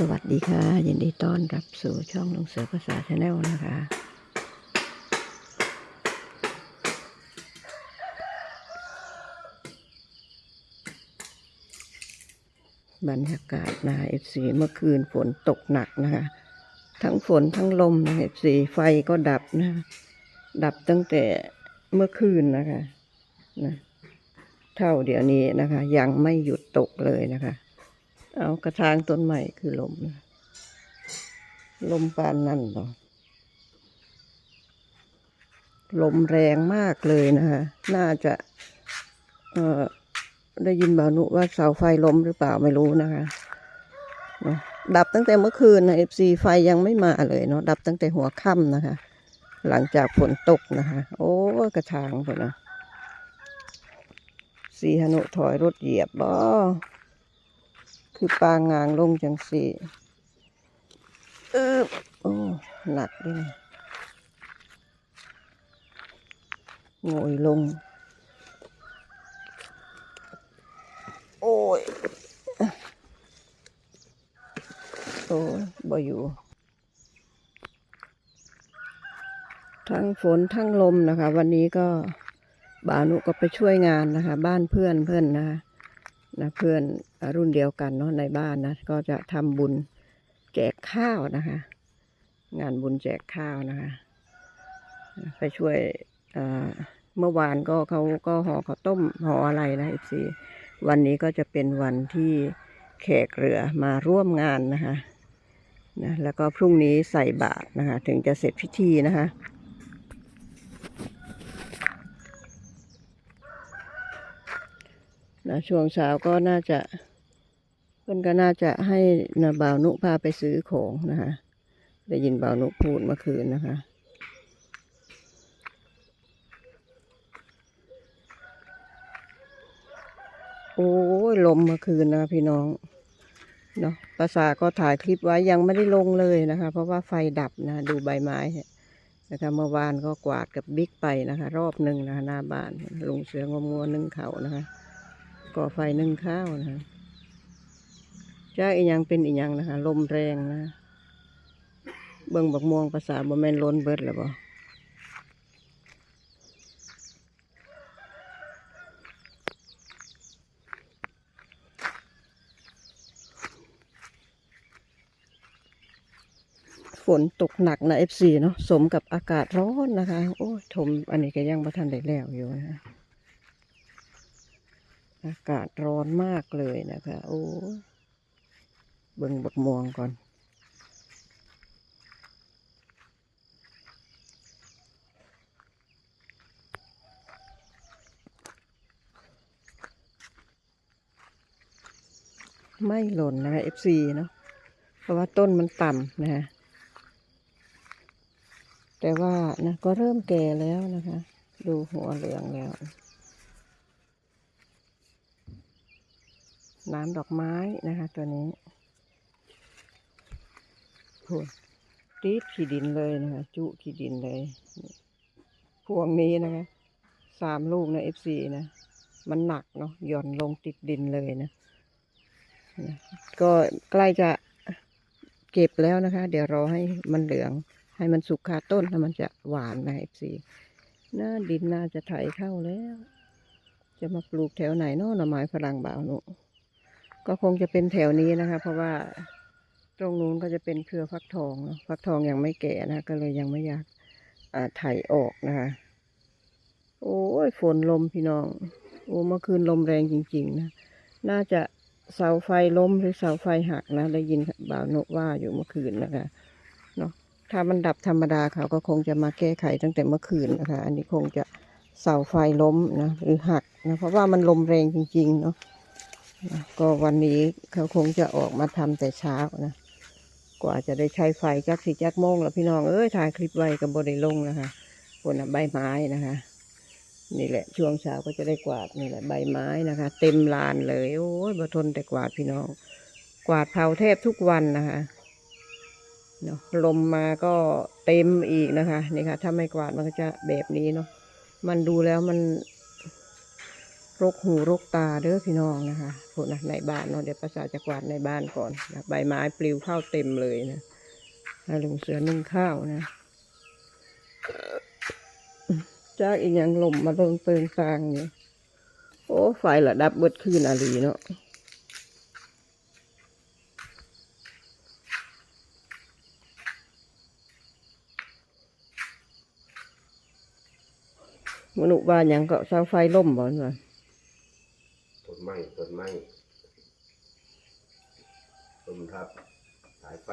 สวัสดีค่ะ ยินดีต้อนรับสู่ช่องลุงเสือภาษาชาแนลนะคะ บรรยากาศนะเอฟซีเมื่อคืนฝนตกหนักนะคะ ทั้งฝนทั้งลมนะเอฟซีไฟก็ดับนะ ดับตั้งแต่เมื่อคืนนะคะนะเท่าเดี๋ยวนี้นะคะ ยังไม่หยุดตกเลยนะคะ เอากระถางต้นใหม่คือลม ลมปานนั่นหรอลมแรงมากเลยนะคะน่าจะ เอ่อ ได้ยินบ่าวนุว่าเสาไฟล้มหรือเปล่าไม่รู้นะคะดับตั้งแต่เมื่อคืนนะเอฟซีไฟยังไม่มาเลยเนาะดับตั้งแต่หัวค่ำนะคะ หลังจากฝนตกนะคะ โอ้กระถางพอนะสีหนุถอยรถเหยียบบ่ คือปางงางลงจังสีเออโอ้หนักด้วยนะโงยลง โอ้ยโอ้ยบ่อยู่ ทั้งฝนทั้งลมนะคะ วันนี้ก็บานุก็ไปช่วยงานนะคะ บ้านเพื่อนเพื่อนนะคะ นะเพื่อนรุ่นเดียวกันเนาะในบ้านนะก็จะทำบุญแจกข้าวนะคะ งานบุญแจกข้าวนะคะไปช่วยเมื่อวานก็เขาก็ห่อข้าวต้มห่ออะไรนะอีซีวันนี้ก็จะเป็นวันที่แขกเรือมาร่วมงานนะคะนะแล้วก็พรุ่งนี้ใส่บาตรนะคะ ถึงจะเสร็จพิธีนะคะ นะช่วงเช้าก็น่าจะเพื่อนก็น่าจะให้นะบ่าวนุพาไปซื้อของนะคะได้ยินบ่าวนุพูดเมื่อคืนนะคะโอ้ยลมเมื่อคืนนะพี่น้องเนาะภาษาก็ถ่ายคลิปไว้ยังไม่ได้ลงเลยนะคะ เพราะว่าไฟดับนะดูใบไม้นะคะเมื่อวานก็กวาดกับบิ๊กไปนะคะ รอบหนึ่งนะคะหน้าบ้านลุงเสืองมงัวนึ่งเขานะคะ ก่อไฟนึ่งข้าวนะคะจ้าอีหยังเป็นอีหยังนะคะ ลมแรงนะ เบิ่งบักม่วงภาษาบ่แม่นล้นเบิดแล้วบ่ฝนตกหนักนะเอฟซีเนาะสมกับอากาศร้อนนะคะ โอ้ย ถมอันนี้ก็ยังบ่ทันได้แล้วอยู่นะ อากาศร้อนมากเลยนะคะ โอ้ยเบิ่งบักม่วงก่อน ไม่หล่นนะคะ FC เนาะเพราะว่าต้นมันต่ำนะคะแต่ว่านะก็เริ่มแก่แล้วนะคะ ดูหัวเหลืองแล้ว น้ำดอกไม้นะคะตัวนี้โอ้ยตีดขี้ดินเลยนะคะ จุขี้ดินเลย พวงนี้นะคะสามลูกนะเอฟซีนะ มันหนักเนาะหย่อนลงติดดินเลยนะนะก็ใกล้จะเก็บแล้วนะคะ เดี๋ยวรอให้มันเหลือง ให้มันสุกคาต้นแล้วมันจะหวานนะเอฟซีน่าดินน่าจะไถเข้าแล้ว จะมาปลูกแถวไหนเนาะหน่อไม้ฝรั่งบ่าวหนุ ก็คงจะเป็นแถวนี้นะคะ เพราะว่าตรงนู้นก็จะเป็นเครือฟักทองเนอะฟักทองยังไม่แก่นะก็เลยยังไม่อยากอ่าไถออกนะคะ โอ้ยฝนลมพี่น้อง โอ้เมื่อคืนลมแรงจริง ๆ นะ น่าจะเสาไฟล้มหรือเสาไฟหักนะได้ยินบ่าวโนว่าอยู่เมื่อคืนนะคะเนาะถ้ามันดับธรรมดาเขาก็คงจะมาแก้ไขตั้งแต่เมื่อคืนนะคะ อันนี้คงจะเสาไฟล้มนะหรือหักนะเพราะว่ามันลมแรงจริง ๆ เนาะ ก็วันนี้เขาคงจะออกมาทำแต่เช้านะ กว่าจะได้ใช้ไฟจักสี่จักโมงแล้วพี่น้องเอ้ยถ่ายคลิปไว้กับบได้ลงนะคะบนใบไม้นะคะ นี่แหละช่วงเช้าก็จะได้กวาดนี่แหละใบไม้นะคะ เต็มลานเลยโอ้ยบทนแต่กวาดพี่น้อง กวาดเผาแทบทุกวันนะคะเนาะลมมาก็เต็มอีกนะคะนี่ค่ะถ้าไม่กวาดมันก็จะแบบนี้เนาะมันดูแล้วมัน รกหูรกตาเด้อพี่น้องนะคะพวกนะในบ้านเนาะเดี๋ยวภาษาจะกวาดในบ้านก่อนนะใบไม้ปลิวเข้าเต็มเลยนะลุงเสือนึ่งข้าวนะจากอีกอย่างลมมาเริงเปิงตางเนี่ยโอ้ไฟละดับเบิดคืนอาลีเนาะมนุษย์ว่าหยังก็เสาไฟล่มบ่อนวะ ไม้ต้นไม้ต้นทับสายไฟ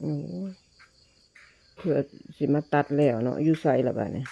โอ้ยเพื่อสิมาตัดแล้วเนาะอยู่ใส่ละบ้าเนี่ย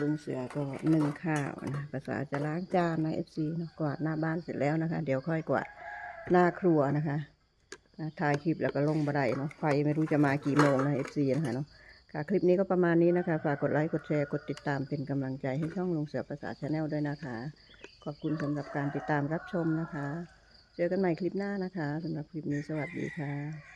ลุงเสือก็นึ่งข้าวนะภาษาจะล้างจานนะเอฟซีเนาะกวาดหน้าบ้านเสร็จแล้วนะคะ เดี๋ยวค่อยกวาดหน้าครัวนะคะอ่าถ่ายคลิปแล้วก็ลงบัไดเนาะไฟไม่รู้จะมากี่โมงนะ FC นะคะเนาะค่ะคลิปนี้ก็ประมาณนี้นะคะ ฝากกดไลค์กดแชร์กดติดตามเป็นกำลังใจให้ช่องลุงเสือภาษาชาแนลด้วยนะคะ ขอบคุณสำหรับการติดตามรับชมนะคะ เจอกันใหม่คลิปหน้านะคะสำหรับคลิปนี้สวัสดีค่ะ